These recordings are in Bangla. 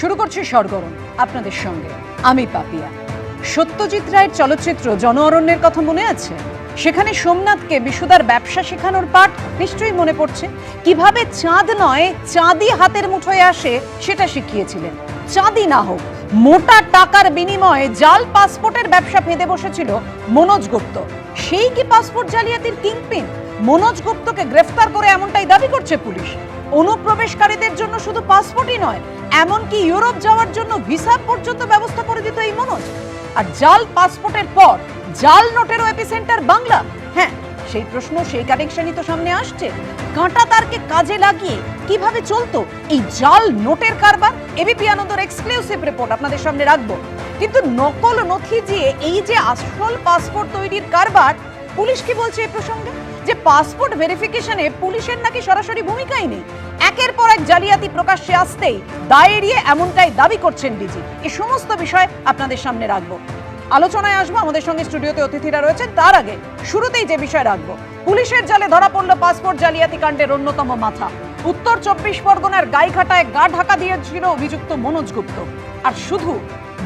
শুরু করছি সরগরম আপনাদের সঙ্গে। আমি পাপিয়া। সত্যজিৎ রায়ের চলচ্চিত্র জন অরণ্যের কথা মনে আছে? সেখানে সোমনাথকে বিশুদার ব্যবসা শেখানোর পাঠ নিশ্চয়ই মনে পড়ছে? কীভাবে চাঁদ নয় চাঁদি হাতের মুঠোয় আসে সেটা শিখিয়েছিলেন। চাঁদি না হোক, মোটা টাকার বিনিময়ে জাল পাসপোর্টের ব্যবসা ফেঁদে বসেছিল মনোজ গুপ্ত। সেই কি পাসপোর্ট জালিয়াতির কিংপিন? মনোজ গুপ্তকে গ্রেফতার করে এমনটাই দাবি করছে পুলিশ। অনুপ্রবেশকারীদের জন্য শুধু পাসপোর্টই নয়, এমনকি ইউরোপ যাওয়ার জন্য ভিসা পর্যন্ত ব্যবস্থা করে দিত এই মনোজ। আর জাল পাসপোর্টের পর, জাল নোটেরও এপিসেন্টার বাংলা। হ্যাঁ সেই প্রশ্ন, সেই কানেকশনই তো সামনে আসছে। কাঁটা তারকে কাজে লাগিয়ে কীভাবে চলতো এই জাল নোটের কারবার? এবিপি আনন্দর এক্সক্লুসিভ রিপোর্ট আপনাদের সামনে রাখব। কিন্তু নকল নথি দিয়ে এই যে আসল পাসপোর্ট তৈরির কারবার, পুলিশ কি বলছে এই প্রসঙ্গে? যে পাসপোর্ট ভেরিফিকেশনে পুলিশের নাকি সরাসরি ভূমিকাই নেই। একের পর এক জালিয়াতি প্রকাশ্যে আসতেই দায় এড়িয়ে এমনটাই দাবি করছেন ডিজি। এই সমস্ত বিষয় আপনাদের সামনে রাখব। আলোচনায় আসব, আমাদের সঙ্গে স্টুডিওতে অতিথিরা রয়েছেন। তার আগে শুরুতেই যে বিষয় রাখব, পুলিশের জালে ধরা পড়ল পাসপোর্ট জালিয়াতি কাণ্ডের অন্যতম মাথা। উত্তর চব্বিশ পরগনার গাইঘাটায় গা ঢাকা দিয়েছিল অভিযুক্ত মনোজ গুপ্ত। আর শুধু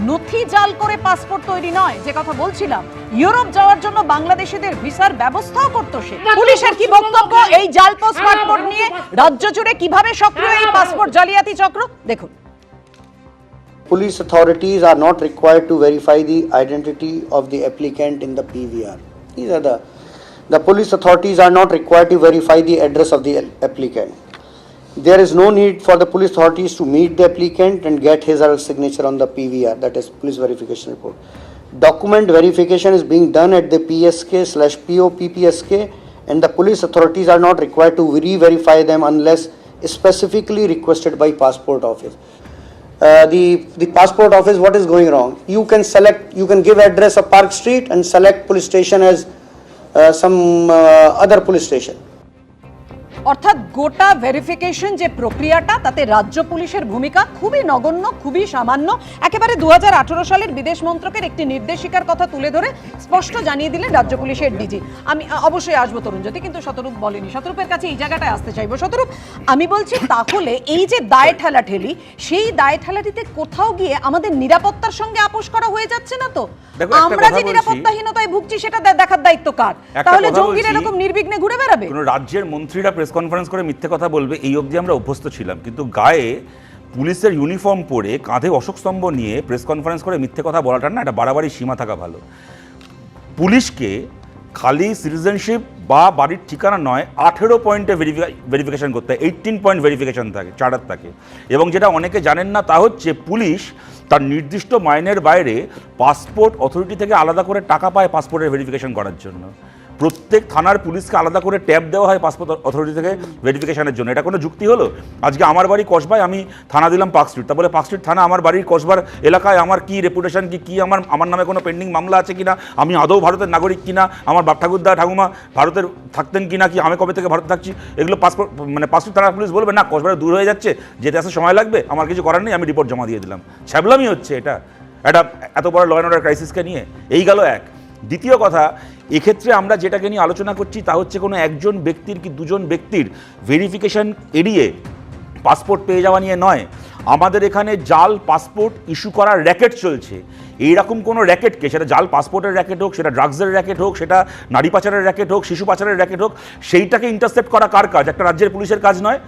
নথি জাল করে পাসপোর্ট তৈরি নয় যে কথা বলছিলাম ইউরোপ যাওয়ার জন্য বাংলাদেশিদের ভিসার ব্যবস্থাও করতো সে পুলিশের কি বক্তব্য এই জাল পাসপোর্ট নিয়ে রাজ্য জুড়ে কীভাবে সক্রিয় এই পাসপোর্ট জালিয়াতি চক্র দেখুন Police authorities are not required to verify the identity of the applicant in the PVR. These are the, the police authorities are not required to verify the address of the applicant. There is no need for the police authorities to meet the applicant and get his or her signature on the PVR, that is police verification report. Document verification is being done at the PSK slash POPPSK and the police authorities are not required to re-verify them unless specifically requested by passport office. Uh, the, the passport office, what is going wrong? You can select, you can give address of Park Street and select police station as uh, some uh, other police station. অর্থাৎ গোটা ভেরিফিকেশন যে প্রক্রিয়াটা তাতে রাজ্য পুলিশের ভূমিকা খুবই নগণ্য খুবই সামান্য। একেবারে দু সালের বিদেশ মন্ত্রকের একটি নির্দেশিকার কথা তুলে ধরে স্পষ্ট জানিয়ে দিলেন রাজ্য পুলিশের ডিজি। আমি অবশ্যই আসব তরুণজ্যোতি কিন্তু শতরূপ বলেনি। শতরূপের কাছে এই জায়গাটায় আসতে চাইব। শতরূপ আমি বলছি তাহলে এই যে দায় ঠেলা ঠেলি সেই দায় ঠেলাটিতে কোথাও গিয়ে আমাদের নিরাপত্তার সঙ্গে আপোষ করা হয়ে যাচ্ছে না তো? আমরা যে নিরাপত্তাহীনতায় ভুগছি সেটা দেখার দায়িত্ব কার? তাহলে জঙ্গিরা এরকম নির্বিঘ্নে ঘুরে বেড়াবে? কোনো রাজ্যের মন্ত্রীরা প্রেস কনফারেন্স করে মিথ্যে কথা বলবে, এই অবধি আমরা অভ্যস্ত ছিলাম। কিন্তু গায়ে পুলিশের ইউনিফর্ম পরে কাঁধে অশোক স্তম্ভ নিয়ে প্রেস কনফারেন্স করে মিথ্যে কথা বলাটা না, এটা বাড়াবাড়ি সীমা থাকা ভালো। পুলিশকে খালি সিটিজেনশিপ বা বাড়ির ঠিকানা নয়, আঠেরো পয়েন্টে ভেরিফিকেশন করতে হয় এইটিন পয়েন্ট ভেরিফিকেশন থাকে চার্টার থাকে। এবং যেটা অনেকে জানেন না, তা হচ্ছে পুলিশ তার নির্দিষ্ট মাইনের বাইরে পাসপোর্ট অথরিটি থেকে আলাদা করে টাকা পায় পাসপোর্টের ভেরিফিকেশন করার জন্য। প্রত্যেক থানার পুলিশকে আলাদা করে ট্যাব দেওয়া হয় পাসপোর্ট অথরিটি থেকে ভেরিফিকেশনের জন্য। এটা কোনো যুক্তি হলো? আজকে আমার বাড়ি কসবায় আমি থানা দিলাম পার্ক স্ট্রিট। তারপরে পার্ক স্ট্রিট থানা আমার বাড়ির কসবার এলাকায় আমার কি রেপুটেশন কি কি আমার আমার নামে কোনো পেন্ডিং মামলা আছে কিনা? আমি আদৌ ভারতের নাগরিক কিনা? আমার বাপ ঠাকুরদা, ঠাকুমা ভারতের থাকতেন কিনা কি? আমি কবে থেকে ভারত থাকছি? এগুলো পাসপোর্ট মানে পাসপোর্ট থানা পুলিশ বলবে, না, কসবারে দূর হয়ে যাচ্ছে, যেতে আসতে সময় লাগবে, আমার কিছু করার নেই, আমি রিপোর্ট জমা দিয়ে দিলাম। ছ্যাবলামই হচ্ছে এটা। এটা এত বড় ল অ্যান্ড অর্ডার ক্রাইসিসকে নিয়ে, এই গেল এক। দ্বিতীয় কথা, এক্ষেত্রে আমরা যেটাকে নিয়ে আলোচনা করছি তা হচ্ছে কোনো একজন ব্যক্তির কি দুজন ব্যক্তির ভেরিফিকেশন এড়িয়ে পাসপোর্ট পেয়ে যাওয়া নিয়ে নয়। আমাদের এখানে জাল পাসপোর্ট ইস্যু করার র্যাকেট চলছে। এইরকম কোনো র্যাকেটকে সেটা জাল পাসপোর্টের র্যাকেট হোক, সেটা ড্রাগসের র্যাকেট হোক, সেটা নারী পাচারের র্যাকেট হোক, শিশু পাচারের র্যাকেট হোক, সেইটাকে ইন্টারসেপ্ট করা কার কাজ? একটা রাজ্যের পুলিশের কাজ নয়।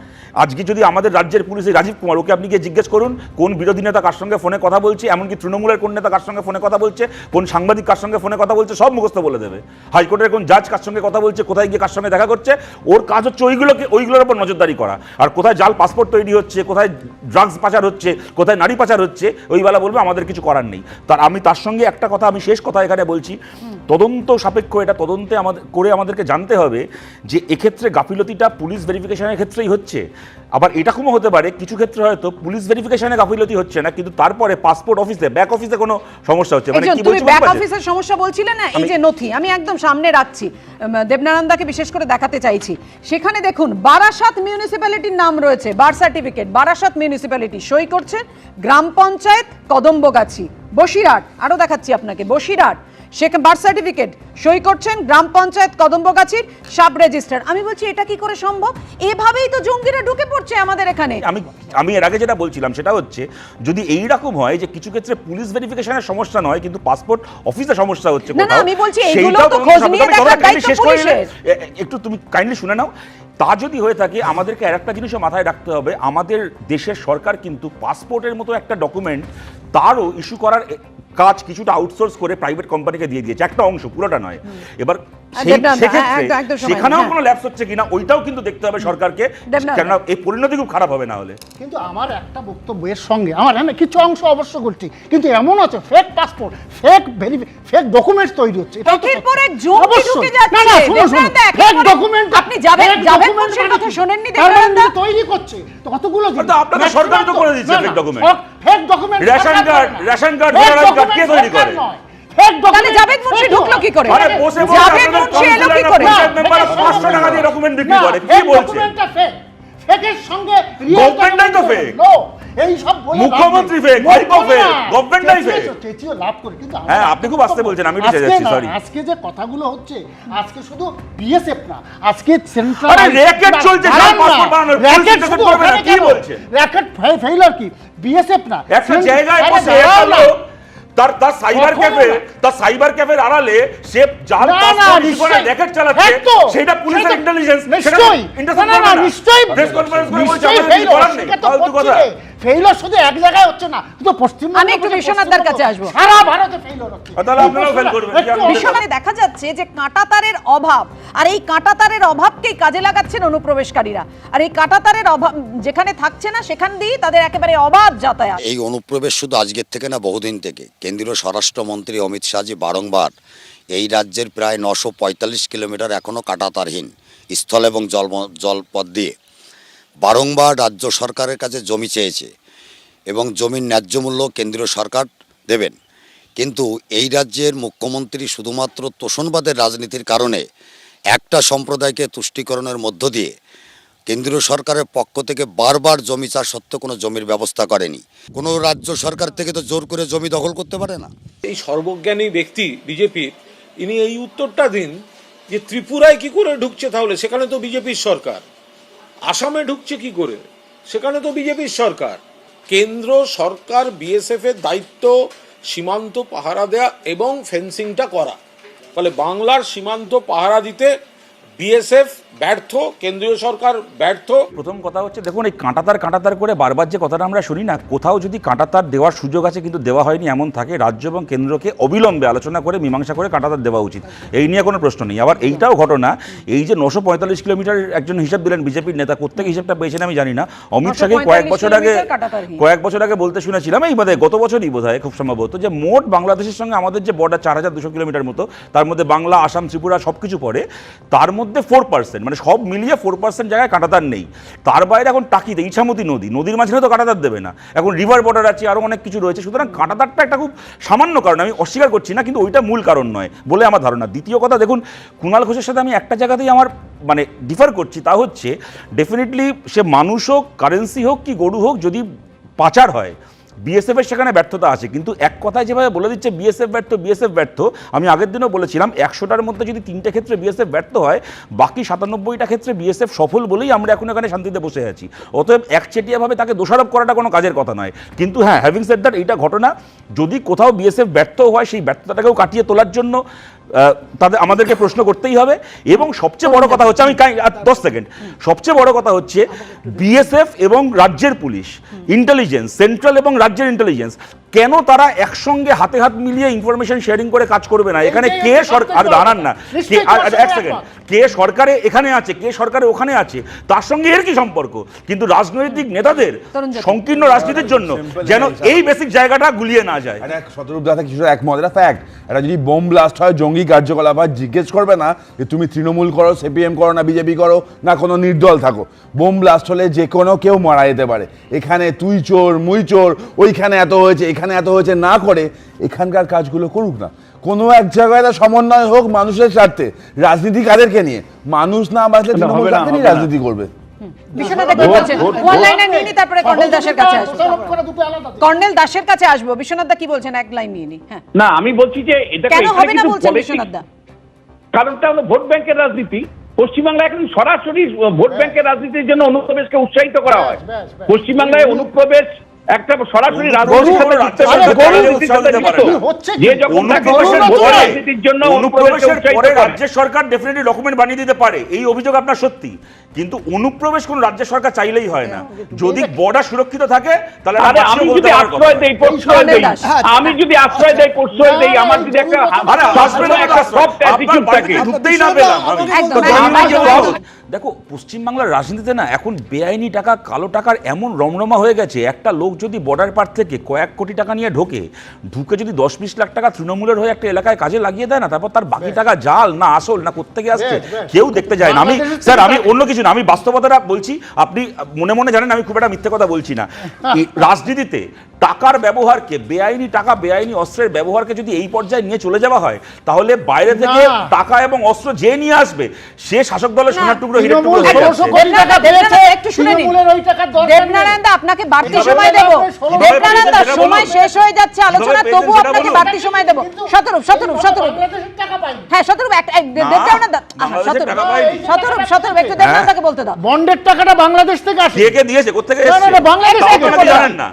আজকে যদি আমাদের রাজ্যের পুলিশ রাজীব কুমার, ওকে আপনি গিয়ে জিজ্ঞেস করুন, কোন বিরোধী নেতা কার সঙ্গে ফোনে কথা বলছে, এমনকি তৃণমূলের কোন নেতা কার সঙ্গে ফোনে কথা বলছে, কোন সাংবাদিক কার সঙ্গে ফোনে কথা বলছে, সব মুখস্থ বলে দেবে। হাইকোর্টের কোন জাজ কার সঙ্গে কথা বলছে, কোথায় গিয়ে কার সঙ্গে দেখা করছে, ওর কাজ হচ্ছে ওইগুলোকে, ওইগুলোর উপর নজরদারি করা। আর কোথায় জাল পাসপোর্ট তৈরি হচ্ছে, কোথায় ড্রাগস পাচার হচ্ছে কোথায় নারী পাচার হচ্ছে ওইবেলা বলবে আমাদের কিছু করার নেই। তার আমি তার সঙ্গে একটা কথা আমি শেষ কথা এখানে বলছি। তদন্ত সাপেক্ষ এটা তদন্তে আমাদের করে আমাদেরকে জানতে হবে যে এক্ষেত্রে গাফিলতিটা পুলিশ ভেরিফিকেশনের ক্ষেত্রেই হচ্ছে। আবার এরকমও হতে পারে কিছু ক্ষেত্রে হয়তো পুলিশ ভেরিফিকেশনে গাফিলতি হচ্ছে না কিন্তু তারপরে পাসপোর্ট অফিসে ব্যাক অফিসে কোনো সমস্যা হচ্ছে। মানে কি বলছি ব্যাক? অফিসের সমস্যা বলছিলে না এই যে নথি আমি একদম সামনে রাখছি। উম, দেবনারায়ণদাকে বিশেষ করে দেখাতে চাইছি। সেখানে দেখুন বারাসাত মিউনিসিপ্যালিটির নাম রয়েছে বার সার্টিফিকেট বারাসাত মিউনিসিপ্যালিটি সই করছে গ্রাম পঞ্চায়েত কদম্বগাছি বসিরহাট। আরও দেখাচ্ছি আপনাকে বসিরহাট। সে বার্থ সার্টিফিকেট সই করছেন গ্রাম পঞ্চায়েত কদম্বগাছির সাব রেজিস্টার আমি বলছি এটা কি করে সম্ভব? এভাবেই তো জঙ্গিরা ঢুকে পড়ছে আমাদের এখানে। আমি আমি এর আগে যেটা বলছিলাম সেটা হচ্ছে যদি এই রকম হয় যে কিছু ক্ষেত্রে পুলিশ ভেরিফিকেশনের সমস্যা নয় কিন্তু পাসপোর্ট অফিসে সমস্যা হচ্ছে না, না, আমি বলছি এগুলোও তো খোঁজ নিয়ে দেখার দায়িত্ব পুলিশের। একটু তুমি কাইন্ডলি শুনে নাও। তা যদি হয়ে থাকে আমাদেরকে আর একটা জিনিসও মাথায় রাখতে হবে আমাদের দেশের সরকার কিন্তু পাসপোর্টের মতো একটা ডকুমেন্ট তারও ইস্যু করার কাজ কিছুটা আউটসোর্স করে প্রাইভেট কোম্পানিকে দিয়ে দিয়েছে। একটা অংশ পুরোটা নয়। এবার সময়, সেখানেও হ্যাঁ। কোনো ল্যাপস হচ্ছে কিনা ওইটাও কিন্তু দেখতে হবে সরকারকে কেননা এই পরিণতি খুব খারাপ হবে না হলে কিন্তু আমার একটা বক্তব্যের সঙ্গে আমার হ্যাঁ কিছু অংশ অবশ্য করছি কিন্তু এমন আছে fake passport fake verify fake documents তৈরি হচ্ছে এটাও তো। পর। ঢুকে যাচ্ছে। না না শুনুন শুনুন ফেক ডকুমেন্ট আপনি জাভেদ- জাভেদ মুন্সির কথা শোনেননি দেবনাথ? তৈরি করছে তো কতগুলো জিনিস। তো আপনাদের Maximum সরকারই তো করে দিচ্ছে না, না, fake document। Fake- fake document ration সরকার card- ration card, voter card কে তৈরি করে? ফেক তাহলে জাভেদ মুন্সি ঢুকলো কি করে? আরে বসে বসে জাভেদ মুন্সি এলো কি করে? 500 টাকা দিয়ে ডকুমেন্ট বিক্রি করে কি বলছে fake-এর সঙ্গে real তো এই সব নেই। মুখ্যমন্ত্রী হাইকো। চেঁচিয়ে লাভ করে কিন্তু হ্যাঁ, আপনি খুব আস্তে বলছেন, আমি এটা আজকে চেঁচাচ্ছি, আজকে যে কথাগুলো হচ্ছে আজকে শুধু বিএসএফ না আজকে সেন্ট্রাল আরে racket চলছে, সব passport বানানোর, intercept কি বলছে? র্যাকেট ফেইলার কি? বিএসএফ না একটা জায়গায় বসে একটা লোক তার তার সাইবার ক্যাফে তার সাইবার ক্যাফের আড়ালে সে জাল পাসপোর্ট করে র্যাকেট চালাচ্ছে হ্যাঁ সেটা পুলিশের ইন্টেলিজেন্স নিশ্চয়ই। ইন্টারসেপ্ট না, নিশ্চয়ই। প্রেস কনফারেন্স করে বলছে আমাদের কিছু করার নেই। ফালতু কথা। Failure শুধু এক জায়গায় হচ্ছে না শুধু পশ্চিমবঙ্গ আমি একটু বিশ্বনাথদার কাছে আসব। সারা ভারতে ফেইলিওর হচ্ছে। তাহলে আপনারাও fail করবেন, বিশ্বকালে দেখা যাচ্ছে যে কাঁটাতারের অভাব আর এই কাঁটাতারের অভাবকেই কাজে লাগাচ্ছেন অনুপ্রবেশকারীরা। আর এই কাঁটাতারের অভাব যেখানে থাকছে না সেখান দিয়েই তাদের একেবারে অবাধ যাতায়াত। এই অনুপ্রবেশ শুধু আজকের থেকে না বহুদিন থেকে। কেন্দ্রীয় স্বরাষ্ট্রমন্ত্রী অমিত শাহজি বারংবার এই রাজ্যের প্রায় নশো পঁয়তাল্লিশ কিলোমিটার এখনও কাটাতারহীন স্থল এবং জল জলপথ দিয়ে। বারংবার রাজ্য সরকারের কাছে জমি চেয়েছে এবং জমির ন্যায্য মূল্য কেন্দ্রীয় সরকার দেবেন। কিন্তু এই রাজ্যের মুখ্যমন্ত্রী শুধুমাত্র তোষণবাদের রাজনীতির কারণে একটা সম্প্রদায়কে তুষ্টিকরণের মধ্য দিয়ে কেন্দ্রীয় সরকারের পক্ষ থেকে বারবার জমি চাষ সত্ত্বেও কোনো জমির ব্যবস্থা করেনি। কোনো রাজ্য সরকার থেকে তো জোর করে জমি দখল করতে পারে না। এই সর্বজ্ঞানী ব্যক্তি, বিজেপির, ইনি এই উত্তরটা দিন যে ত্রিপুরায় কি করে ঢুকছে তাহলে? সেখানে তো বিজেপির সরকার। আসামে ঢুকছে কি করে? সেখানে তো বিজেপির সরকার। কেন্দ্র, সরকার, বিএসএফ এর দায়িত্ব, সীমান্ত পাহারা দেয়া এবং ফেন্সিংটা করা। ফলে বাংলার সীমান্ত পাহারা দিতে বিএসএফ ব্যর্থ কেন্দ্রীয় সরকার ব্যর্থ। প্রথম কথা হচ্ছে দেখুন এই কাঁটাতার কাঁটাতার করে বারবার যে কথাটা আমরা শুনি না কোথাও যদি কাঁটাতার দেওয়ার সুযোগ আছে কিন্তু দেওয়া হয়নি এমন থাকে রাজ্য এবং কেন্দ্রকে অবিলম্বে আলোচনা করে মীমাংসা করে কাঁটাতার দেওয়া উচিত। এই নিয়ে কোনো প্রশ্ন নেই। আবার এইটাও ঘটনা এই যে নশো পঁয়তাল্লিশ কিলোমিটার একজন হিসাব দিলেন বিজেপির নেতা কোথেকে হিসাবটা পেয়েছেন আমি জানি না। অমিত শাহকে কয়েক বছর আগে কয়েক বছর আগে বলতে শুনেছিলাম এই বোধহয় গত বছরই বোধ হয় খুব সম্ভবত যে মোট বাংলাদেশের সঙ্গে আমাদের যে বর্ডার চার হাজার দুশো কিলোমিটার মতো তার মধ্যে বাংলা আসাম ত্রিপুরা সব কিছু পড়ে তার মধ্যে ফোর পার্সেন্ট মানে সব মিলিয়ে ফোর পার্সেন্ট জায়গায় কাঁটাতার নেই। তার বাইরে এখন টাকিতে ইছামতি নদী। নদীর মাঝখানে তো কাঁটাতার দেবে না। এখন রিভার বর্ডার আছে আরও অনেক কিছু রয়েছে। সুতরাং কাঁটাতারটা একটা খুব সামান্য কারণ, আমি অস্বীকার করছি না, কিন্তু ওইটা মূল কারণ নয় বলে আমার ধারণা। দ্বিতীয় কথা, দেখুন কুণাল ঘোষের সাথে আমি একটা জায়গাতেই আমার মানে ডিফার করছি, তা হচ্ছে ডেফিনেটলি সে মানুষ হোক কারেন্সি হোক, কি গরু হোক, যদি পাচার হয় বিএসএফ এর সেখানে ব্যর্থতা আছে। কিন্তু এক কথায় যেভাবে বলে দিচ্ছে বিএসএফ ব্যর্থ বিএসএফ ব্যর্থ, আমি আগের দিনও বলেছিলাম, একশোটার মধ্যে যদি তিনটে ক্ষেত্রে বিএসএফ ব্যর্থ হয়, বাকি সাতানব্বইটা ক্ষেত্রে বিএসএফ সফল বলেই আমরা এখন এখানে শান্তিতে বসে আছি। অতএব একচেটিয়াভাবে তাকে দোষারোপ করাটা কোনো কাজের কথা নয়। কিন্তু হ্যাঁ হ্যাভিং সেড দ্যাট এইটা ঘটনা, যদি কোথাও বিএসএফ ব্যর্থ হয়, সেই ব্যর্থতাটাকেও কাটিয়ে তোলার জন্য তাদের আমাদেরকে প্রশ্ন করতেই হবে। এবং সবচেয়ে বড় কথা হচ্ছে, আমি দশ সেকেন্ড। সবচেয়ে বড় কথা হচ্ছে বিএসএফ এবং রাজ্যের পুলিশ ইন্টেলিজেন্স সেন্ট্রাল এবং রাজ্যের ইন্টেলিজেন্স কেন তারা একসঙ্গে হাতে হাত মিলিয়ে ইনফরমেশন শেয়ারিং করে কাজ করবে না? এখানে কে সরকার আর দাঁড়ান না। কে আর- আর- এক সেকেন্ড কে সরকারে এখানে আছে? কে সরকারে ওখানে আছে? তার সঙ্গে এর কি সম্পর্ক? কিন্তু রাজনৈতিক নেতাদের সংকীর্ণ রাজনীতির জন্য যেন এই বেসিক জায়গাটা গুলিয়ে না যায়। শতরূপ দাদা কিছু একমত। এটা ফ্যাক্ট এটা যদি বোম ব্লাস্ট হয় জঙ্গি কার্যকলাপ হয় জিজ্ঞেস করবে না যে তুমি তৃণমূল করো সিপিএম করো না বিজেপি করো না কোনো নির্দল থাকো। বোম ব্লাস্ট হলে যে কোনো কেউ মারা যেতে পারে। এখানে তুই চোর মুই চোর ওইখানে এত হয়েছে এখানে এত হয়েছে না করে এখানকার কাজগুলো করুক না। কোনো এক জায়গায় একটা সমন্বয় হোক মানুষের স্বার্থে রাজনীতি কাদেরকে নিয়ে। মানুষ না বাঁচলে তৃণমূল কাকে নিয়ে রাজনীতি করবে? বিশ্বনাথ দা কি বলছেন ওয়ান লাইনার নিয়ে নি তারপরে কর্নেল দাসের কাছে আসব। দোষারোপ করা দুটো আলাদা জিনিস। কর্নেল দাসের কাছে আসব। বিশ্বনাথ দা কি বলছেন? এক লাইন নিয়ে নি হ্যাঁ। না আমি বলছি যে কেন হবে না বলছেন বিশ্বনাথ দা? কারণটা হলো ভোট ব্যাংকের রাজনীতি। পশ্চিমবাংলায় এখন সরাসরি ভোট ব্যাংকের রাজনীতির জন্য অনুপ্রবেশকে উৎসাহিত করা হয় ব্যাস, ব্যাস। পশ্চিমবাংলায় অনুপ্রবেশ একটা সরাসরি অনুপ্রবেশ রাজনীতির সাথে যুক্ত, সরকার রাজনীতির উৎসাহ সাথে দিতে পারে যুক্ত। না। হচ্ছে কি? যে যখন তাকে অনুপ্রবেশের ভোট পরে রাজনীতির জন্য অনুপ্রবেশের পরে রাজ্য সরকার ডেফিনেটলি ডকুমেন্ট বানিয়ে দিতে পারে এই অভিযোগ আপনার সত্যি কিন্তু অনুপ্রবেশ কোন রাজ্য সরকার চাইলেই হয় না যদি বর্ডার সুরক্ষিত থাকে তাহলে আরে আমি যদি আশ্রয় দেই প্রশ্রয় দেই আমি যদি আশ্রয় দেই প্রশ্রয় দেই আমার যদি একটা আরে আসবে একটা সফট অ্যাটিটিউড থাকে ঢুকতেই না পেলাম আমি। দেখো পশ্চিমবাংলার রাজনীতিতে না এখন বেআইনি টাকা কালো টাকার এমন রমরমা হয়ে গেছে একটা লোক যদি বর্ডার পার থেকে কয়েক কোটি টাকা নিয়ে ঢোকে ঢুকে যদি দশ বিশ লাখ টাকা তৃণমূলের হয়ে একটা এলাকায় কাজে লাগিয়ে দেয় না তারপর তার বাকি টাকা জাল না আসল না কোত্থেকে আসছে। কেউ দেখতে যায় না। আমি স্যার আমি অন্য কিছু না আমি বাস্তবতাটা বলছি আপনি মনে মনে জানেন আমি খুব একটা মিথ্যে কথা বলছি না। রাজনীতিতে টাকার ব্যবহারকে বেআইনি টাকা বেআইনি অস্ত্রের ব্যবহারকে যদি এই পর্যায়ে নিয়ে চলে যাওয়া হয় তাহলে বাইরে থেকে টাকা এবং অস্ত্র যে নিয়ে আসবে সে শাসক দলের সোনার টুকরো হিরের টুকরো হয়ে একটু শুনে নিন। দেবনারায়ণ দা আপনাকে বাড়তি সময় দেবো। দেবনারায়ণ দা সময় শেষ হয়ে যাচ্ছে। আলোচনা তবু আপনাকে বাড়তি সময় দেবো। শতরূপ শতরূপ শতরূপ। হ্যাঁ শতরূপ দেবনারায়ণ দা আহা, বাংলাদেশের শতরূপ টাকা পাইনি। শতরূপ শতরূপ একটু দেবনারায়ণ দাকে বলতে দাও। বন্ডের টাকাটা বাংলাদেশ থেকে আসে। কে কে দিয়েছে? কোথেকে না, না, এসেছে? বাংলাদেশ থেকে তো নাকি বলে। জানেন না?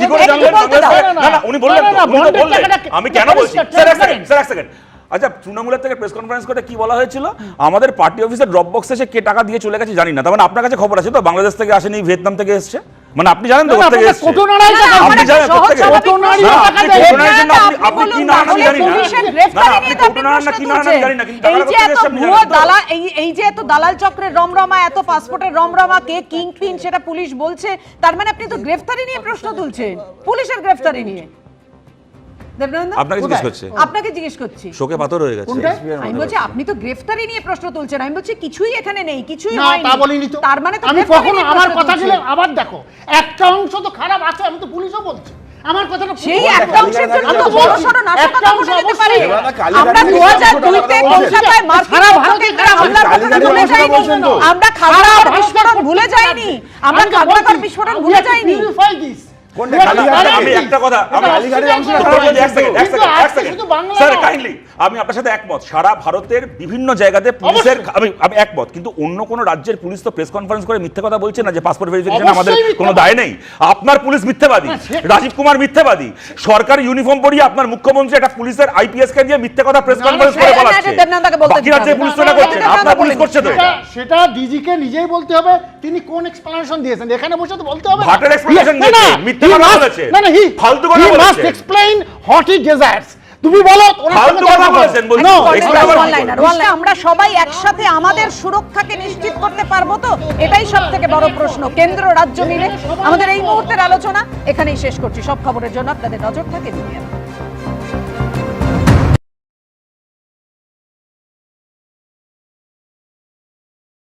কি করে জানলেন বলতে দাও। বাংলাদেশ থেকে? না না উনি বললেন না, তো, না, উনি তো বললেন। আমি কেন বলছি? স্যার এক সেকেন্ড স্যার এক সেকেন্ড আচ্ছা তৃণমূলের থেকে প্রেস কনফারেন্স করে কি বলা হয়েছিল? আমাদের পার্টি অফিসের ড্রপ বক্সে এসে কে টাকা দিয়ে চলে গেছে জানি না। তার মানে আপনার কাছে খবর আছে তো? বাংলাদেশ থেকে আসেনি ভিয়েতনাম থেকে এসছে? মানে আপনি জানেন তো কোথা থেকে এসছে? আপনি জানেন আপনি কি না আমি জানি না। আপনি না কি না আমি জানি না, কিন্তু এই যে এত ভুয়ো দালাল এই এই যে এত দালাল চক্রের রমরমা এত পাসপোর্টের রমরমা কে কিং পিন সেটা পুলিশ বলছে তার মানে আপনি তো গ্রেফতারি নিয়ে প্রশ্ন তুলছেন পুলিশের গ্রেফতারি নিয়ে? আপনাকে জিজ্ঞেস করছে। আপনাকে জিজ্ঞেস করছি। শোকে পাথর হয়ে গেছে। আমি বলছি আপনি তো গ্রেফতারি নিয়ে প্রশ্ন তুলছেন। আমি বলছি কিছুই এখানে নেই কিছুই হয়নি। তা বলিনি তো। তার মানে আমি কখনো আমার কথা তুলছেন। আবার দেখো একটা অংশ তো খারাপ আছে আমি তো পুলিশও বলছি। আমার কথাটা সেই একটা অংশের জন্য তো বড় সড় নাশকতা একটা অংশ পারে। অবশ্যই। এবার না কালী আমরা গাড়ি দু হাজার দুইতে বলছেন। কলকাতায় মার্কিন ভারতে হামলার কথা ভুলে যাইনি। আমরা সারা বিস্ফোরণ ভুলে যাইনি। আমরা বিস্ফোরণ ভুলে যাইনি। আমি একটা কথা স্যার কাইন্ডলি আমি আপনার সাথে একমত। সারা ভারতের বিভিন্ন জায়গাতে পুলিশের আমি আমি একমত কিন্তু অন্য কোন রাজ্যের পুলিশ তো প্রেস কনফারেন্স করে মিথ্যে কথা বলছে না যে পাসপোর্ট ভেরিফিকেশন আমাদের কোনো দায় নেই। আপনার পুলিশ মিথ্যেবাদী। রাজীব কুমার মিথ্যেবাদী। সরকারি ইউনিফর্ম পরিয়ে আপনার মুখ্যমন্ত্রী একটা পুলিশের আইপিএস কে দিয়ে মিথ্যে কথা প্রেস কনফারেন্স করে বলাচ্ছে বাকি রাজ্যের পুলিশ তো না, করছে আপনার পুলিশ করছে তো সেটা সেটা ডিজিকে নিজেই বলতে হবে তিনি কোন এক্সপ্লেনেশন দিয়েছেন? এখানে বসে তো বলতে হবে ভাটের দিয়েছে, মিথ্যে কথা বলেছে। না না হি ফালতু কথা তুমি বলো। আমরা সবাই একসাথে আমাদের সুরক্ষাকে নিশ্চিত করতে পারব তো? এটাই সব থেকে বড় প্রশ্ন। কেন্দ্র রাজ্য মিলে। আমাদের এই মুহূর্তের আলোচনা এখানেই শেষ করছি। সব খবরের জন্য আপনাদের নজর থাকে দুনিয়া